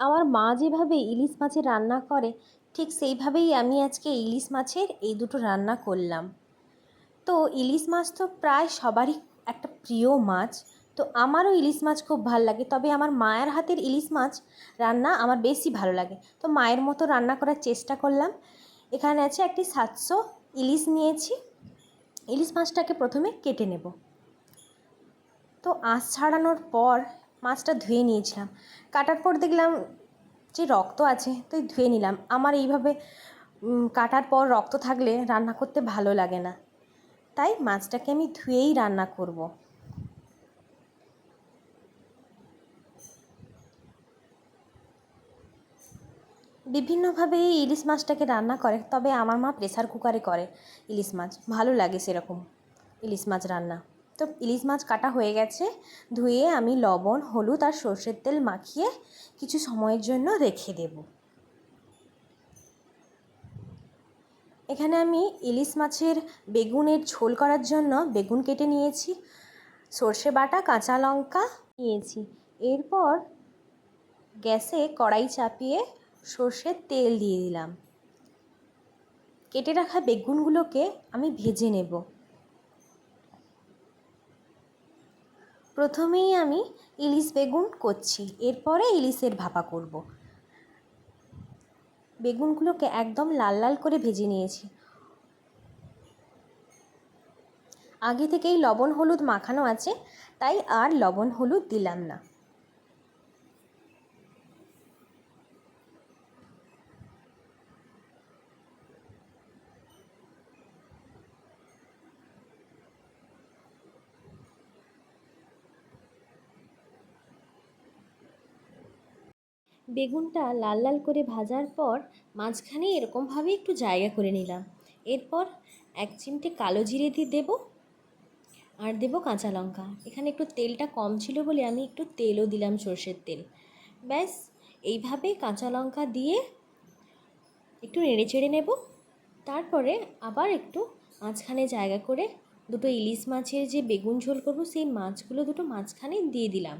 আমার মা যেভাবে ইলিশ মাছের রান্না করে, ঠিক সেইভাবেই আমি আজকে ইলিশ মাছের এই দুটো রান্না করলাম। তো ইলিশ মাছ তো প্রায় সবারই একটা প্রিয় মাছ, তো আমারও ইলিশ মাছ খুব ভালো লাগে। তবে আমার মায়ের হাতের ইলিশ মাছ রান্না আমার বেশি ভালো লাগে। তো মায়ের মতো রান্না করার চেষ্টা করলাম। এখানে আছে একটি সাতশো ইলিশ নিয়েছি। ইলিশ মাছটাকে প্রথমে কেটে নেব। তো আঁশ ছাড়ানোর পর মাছটা ধুয়ে নিয়েছিলাম। কাটার পর দেখলাম যে রক্ত আছে তো ধুয়ে নিলাম। আমার এইভাবে কাটার পর রক্ত থাকলে রান্না করতে ভালো লাগে না। তাই মাছটাকে আমি ধুয়েই রান্না করব। বিভিন্নভাবে ইলিশ মাছটাকে রান্না করে, তবে আমার মা প্রেসার কুকারে করে ইলিশ মাছ। ভালো লাগে সেরকম ইলিশ মাছ রান্না। তো ইলিশ মাছ কাটা হয়ে গেছে। ধুয়ে আমি লবণ, হলুদ আর সর্ষের তেল মাখিয়ে কিছু সময়ের জন্য রেখে দেব। এখানে আমি ইলিশ মাছের বেগুনের ঝোল করার জন্য বেগুন কেটে নিয়েছি, সর্ষে বাটা, কাঁচা লঙ্কা নিয়েছি। এরপর গ্যাসে কড়াই চাপিয়ে সর্ষের তেল দিয়ে দিলাম। কেটে রাখা বেগুনগুলোকে আমি ভেজে নেব। প্রথমেই আমি ইলিশ বেগুন করছি, এরপরে ইলিশের ভাপা করব। বেগুনগুলোকে একদম লাল লাল করে ভেজে নিয়েছি। আগে থেকেই লবণ হলুদ মাখানো আছে, তাই আর লবণ হলুদ দিলাম না। বেগুনটা লাল লাল করে ভাজার পর মাঝখানে এরকমভাবে একটু জায়গা করে নিলাম। এরপর এক চিমটে কালো জিরে দিয়ে দেবো আর দেবো কাঁচা লঙ্কা। এখানে একটু তেলটা কম ছিল বলে আমি একটু তেলও দিলাম সর্ষের তেল। ব্যাস, এইভাবে কাঁচা লঙ্কা দিয়ে একটু নেড়ে চেড়ে নেব। তারপরে আবার একটু মাঝখানে জায়গা করে দুটো ইলিশ মাছের যে বেগুন ঝোল করব, সেই মাছগুলো দুটো মাঝখানে দিয়ে দিলাম।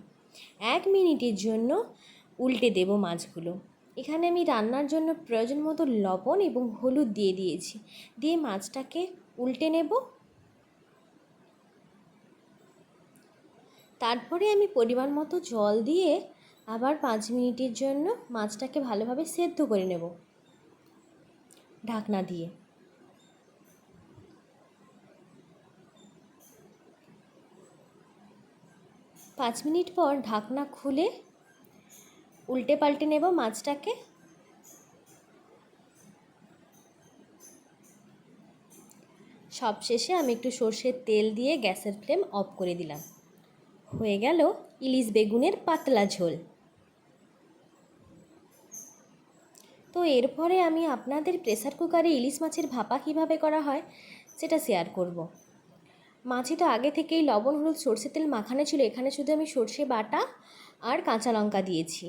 এক মিনিটের জন্য উল্টে দেব মাছগুলো। এখানে আমি রান্নার জন্য প্রয়োজন মতো লবণ এবং হলুদ দিয়ে দিয়েছি। দিয়ে মাছটাকে উল্টে নেব। তারপরে আমি পরিমাণ মতো জল দিয়ে আবার পাঁচ মিনিটের জন্য মাছটাকে ভালোভাবে সেদ্ধ করে নেব। ঢাকনা দিয়ে। পাঁচ মিনিট পর ঢাকনা খুলে উল্টে পাল্টে নেব মাছটাকে। সবশেষে আমি একটু সর্ষের তেল দিয়ে গ্যাসের ফ্লেম অফ করে দিলাম। হয়ে গেল ইলিশ বেগুনের পাতলা ঝোল। তো এরপরে আমি আপনাদের প্রেসার কুকারে ইলিশ মাছের ভাপা কীভাবে করা হয় সেটা শেয়ার করব। মাছে তো আগে থেকেই লবণ, হলুদ সর্ষে তেল মাখানো ছিল। এখানে শুধু আমি সর্ষে বাটা আর কাঁচা লঙ্কা দিয়েছি।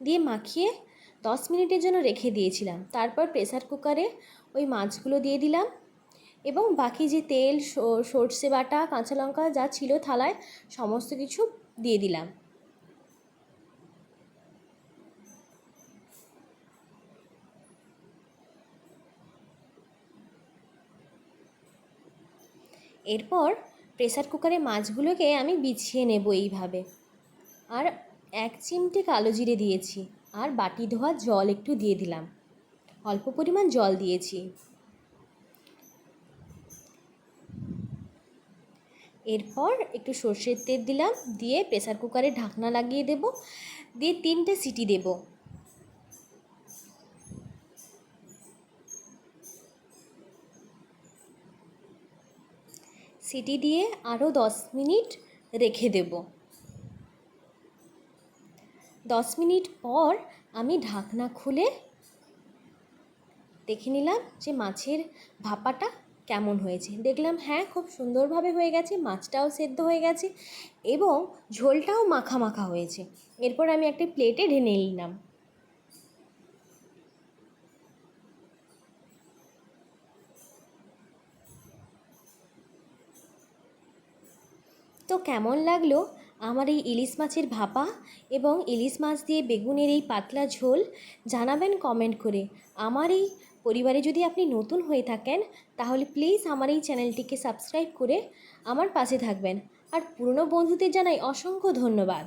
দিয়ে মাখিয়ে দশ মিনিটের জন্য রেখে দিয়েছিলাম। তারপর প্রেসার কুকারে ওই মাছগুলো দিয়ে দিলাম এবং বাকি যে তেল সর্ষে বাটা, কাঁচা লঙ্কা যা ছিল থালায় সমস্ত কিছু দিয়ে দিলাম। এরপর প্রেসার কুকারে মাছগুলোকে আমি বিছিয়ে নেব এইভাবে। আর এক চিমটে কালো জিরে দিয়েছি আর বাটি ধোয়া জল একটু দিয়ে দিলাম। অল্প পরিমাণ জল দিয়েছি। এরপর একটু সর্ষের তেল দিলাম, দিয়ে প্রেসার কুকারে ঢাকনা লাগিয়ে দেব, দিয়ে তিনটে সিটি দেব। সিটি দিয়ে আরও দশ মিনিট রেখে দেবো। দশ মিনিট পর আমি ঢাকনা খুলে দেখে নিলাম যে মাছের ভাপাটা কেমন হয়েছে। দেখলাম হ্যাঁ খুব সুন্দরভাবে হয়ে গেছে, মাছটাও সেদ্ধ হয়ে গেছে এবং ঝোলটাও মাখা মাখা হয়েছে। এরপর আমি একটা প্লেটে ঢেলে নিলাম। তো কেমন লাগল? আমার এই ইলিশ মাছের ভাপা এবং ইলিশ মাছ দিয়ে বেগুনের এই পাতলা ঝোল জানাবেন কমেন্ট করে। আমার এই পরিবারে যদি আপনি নতুন হয়ে থাকেন, তাহলে প্লিজ আমার এই চ্যানেলটিকে সাবস্ক্রাইব করে আমার পাশে থাকবেন। আর পুরনো বন্ধুদের জানাই অসংখ্য ধন্যবাদ।